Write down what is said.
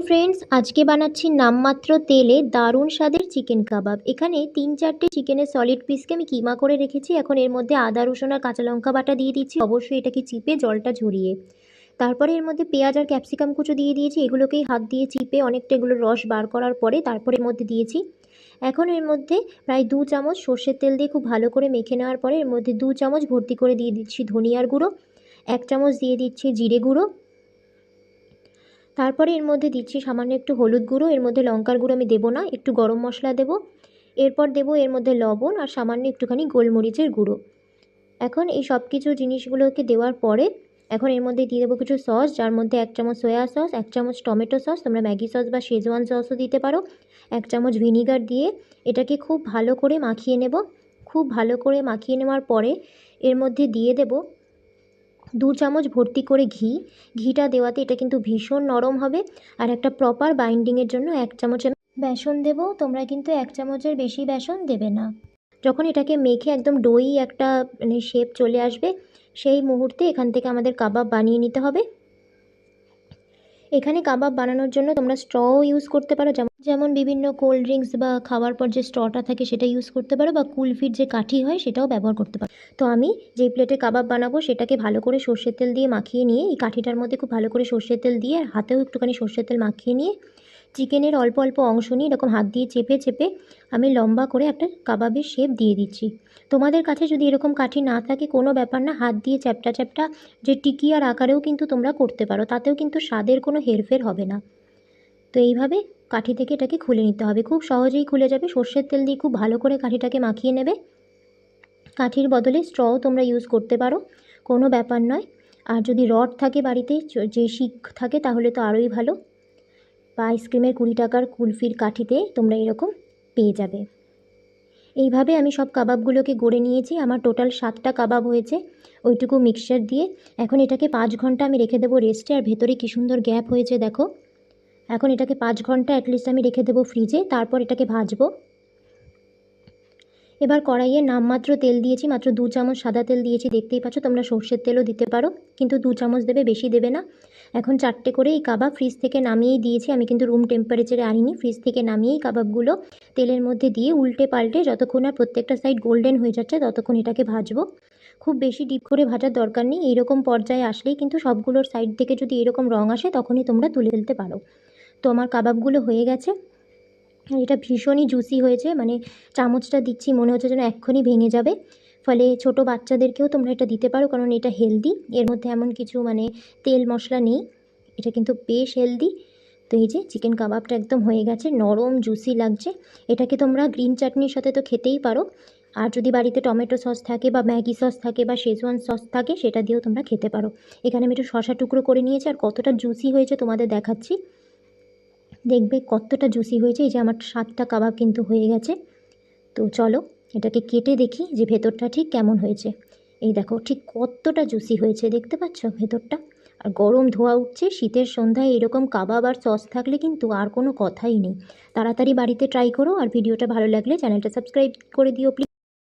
Friends আজকে বানাচ্ছি নামমাত্র তেলে দারুণ স্বাদের চিকেন কাবাব এখানে তিন চারটে চিকেনের সলিড পিসকে আমি কিমা করে রেখেছি। এখন এর মধ্যে আদা, রসুন আর কাঁচা লঙ্কা বাটা দিয়ে দিচ্ছি। অবশ্যই এটাকে চিপে জলটা ঝরিয়ে। তারপরে এর মধ্যে পেঁয়াজ আর ক্যাপসিকাম কুচো দিয়ে দিয়েছি। এগুলোকেই হাত দিয়ে চিপে অনেকটা এগুলোর রস বার করার পরে তারপরে এর মধ্যে দিয়েছি। এখন এর মধ্যে প্রায় দু চামচ সর্ষের তেল দিয়ে খুব ভালো করে মেখে নেওয়ার পরে এর মধ্যে দু চামচ ভর্তি করে দিয়ে দিচ্ছি ধনিয়ার গুঁড়ো। এক চামচ দিয়ে দিচ্ছি জিরে গুঁড়ো। তারপরে এর মধ্যে দিচ্ছি সামান্য একটু হলুদ গুঁড়ো, এর মধ্যে লঙ্কার গুঁড়ো আমি দেবো না, একটু গরম মশলা দেবো। এরপর দেবো এর মধ্যে লবণ আর সামান্য একটুখানি গোলমরিচের গুঁড়ো। এখন এই সব কিছু জিনিসগুলোকে দেওয়ার পরে এখন এর মধ্যে দিয়ে দেবো কিছু সস, যার মধ্যে এক চামচ সয়া সস, এক চামচ টমেটো সস, তোমরা ম্যাগি সস বা শেজওয়ান সসও দিতে পারো। এক চামচ ভিনিগার দিয়ে এটাকে খুব ভালো করে মাখিয়ে নেব। খুব ভালো করে মাখিয়ে নেওয়ার পরে এর মধ্যে দিয়ে দেবো দু চামচ ভর্তি করে ঘি। ঘিটা দেওয়াতে এটা কিন্তু ভীষণ নরম হবে। আর একটা প্রপার বাইন্ডিংয়ের জন্য এক চামচ বেসন দেবো। তোমরা কিন্তু এক চামচের বেশি বেসন দেবে না। যখন এটাকে মেখে একদম ডই একটা মানে শেপ চলে আসবে, সেই মুহূর্তে এখান থেকে আমাদের কাবাব বানিয়ে নিতে হবে। এখানে কাবাব বানানোর জন্য তোমরা স্ট্রও ইউজ করতে পারো। যেমন যেমন বিভিন্ন কোল্ড ড্রিঙ্কস বা খাওয়ার পর যে স্ট্রটা থাকে সেটা ইউজ করতে পারো বা কুলফির যে কাঠি হয় সেটাও ব্যবহার করতে পারো। তো আমি যেই প্লেটে কাবাব বানাবো সেটাকে ভালো করে সর্ষের তেল দিয়ে মাখিয়ে নিয়ে, এই কাঠিটার মধ্যে খুব ভালো করে সর্ষের তেল দিয়ে আর হাতেও একটুখানি সর্ষের তেল মাখিয়ে নিয়ে, চিকেনের অল্প অল্প অংশ নিয়ে এরকম হাত দিয়ে চেপে চেপে আমি লম্বা করে একটা কাবাবের শেপ দিয়ে দিচ্ছি। তোমাদের কাছে যদি এরকম কাঠি না থাকে কোনো ব্যাপার না, হাত দিয়ে চ্যাপটা চ্যাপটা যে টিকিয়ার আকারেও কিন্তু তোমরা করতে পারো, তাতেও কিন্তু স্বাদের কোনো হেরফের হবে না। তো এইভাবে কাঠি থেকে এটাকে খুলে নিতে হবে। খুব সহজেই খুলে যাবে। সর্ষের তেল দিয়ে খুব ভালো করে কাঠিটাকে মাখিয়ে নেবে। কাঠির বদলে স্ট্রও তোমরা ইউজ করতে পারো। কোনো ব্যাপার নয়। আর যদি রড থাকে বাড়িতে, যে শিক থাকে তাহলে তো আরোই ভালো। বা আইসক্রিমের কুড়ি টাকার কুলফির কাঠিতে তোমরা এরকম পেয়ে যাবে। এইভাবে আমি সব কাবাবগুলোকে গড়ে নিয়েছি। আমার টোটাল সাতটা কাবাব হয়েছে। ওইটুকু মিক্সচার দিয়ে। এখন এটাকে পাঁচ ঘণ্টা আমি রেখে দেবো রেস্টে আর ভেতরে কী সুন্দর গ্যাপ হয়েছে দেখো। এখন এটাকে পাঁচ ঘণ্টা অ্যাটলিস্ট আমি রেখে দেবো ফ্রিজে তারপর এটাকে ভাজবো। এবার কড়াইয়ে নামমাত্র তেল দিয়েছি, মাত্র দু চামচ সাদা তেল দিয়েছি, দেখতেই পাচ্ছ তোমরা সর্ষের তেলও দিতে পারো, কিন্তু দু চামচ দেবে, বেশি দেবে না। এখন চারটে করে এই কাবাব ফ্রিজ থেকে নামিয়েই দিয়েছি, আমি কিন্তু রুম টেম্পারেচারে আনিনি ফ্রিজ থেকে নামিয়েই কাবাবগুলো তেলের মধ্যে দিয়ে উল্টে পাল্টে যতক্ষণ আর প্রত্যেকটা সাইড গোল্ডেন হয়ে যাচ্ছে, ততক্ষণ এটাকে ভাজবো। খুব বেশি ডিপ করে ভাজার দরকার নেই, এইরকম পর্যায়ে আসলেই কিন্তু সবগুলোর সাইড থেকে যদি এরকম রঙ আসে, তখনই তোমরা তুলে ফেলতে পারো। তো আমার কাবাবগুলো হয়ে গেছে। আর এটা ভীষণই জুসি হয়েছে মানে চামচটা দিচ্ছি, মনে হচ্ছে যেন এক্ষুনি ভেঙে যাবে। ফলে ছোট বাচ্চাদেরকেও তোমরা এটা দিতে পারো, কারণ এটা হেলদি এর মধ্যে এমন কিছু মানে তেল মশলা নেই, এটা কিন্তু বেশ হেলদি তো এই যে চিকেন কাবাবটা একদম হয়ে গেছে, নরম জুসি লাগছে। এটাকে তোমরা গ্রিন চাটনির সাথে তো খেতেই পারো। আর যদি বাড়িতে টমেটো সস থাকে বা ম্যাগি সস থাকে বা শেজওয়ান সস থাকে, সেটা দিয়েও তোমরা খেতে পারো। এখানে আমি একটু শশা টুকরো করে নিয়েছি, আর কতটা জুসি হয়েছে তোমাদের দেখাচ্ছি। দেখবে কতটা জুসি হয়েছে, এই যে আমার সাতটা কাবাব কিন্তু হয়ে গেছে। তো চলো, এটাকে কেটে দেখি যে ভেতরটা ঠিক কেমন হয়েছে। এই দেখো, ঠিক কতটা জুসি হয়েছে, দেখতে পাচ্ছ ভেতরটা? আর গরম ধোয়া উঠছে, শীতের সন্ধ্যায় এরকম কাবাব আর সস থাকলে কিন্তু আর কোনো কথাই নেই। তাড়াতাড়ি বাড়িতে ট্রাই করো, আর ভিডিওটা ভালো লাগলে চ্যানেলটা সাবস্ক্রাইব করে দিও প্লিজ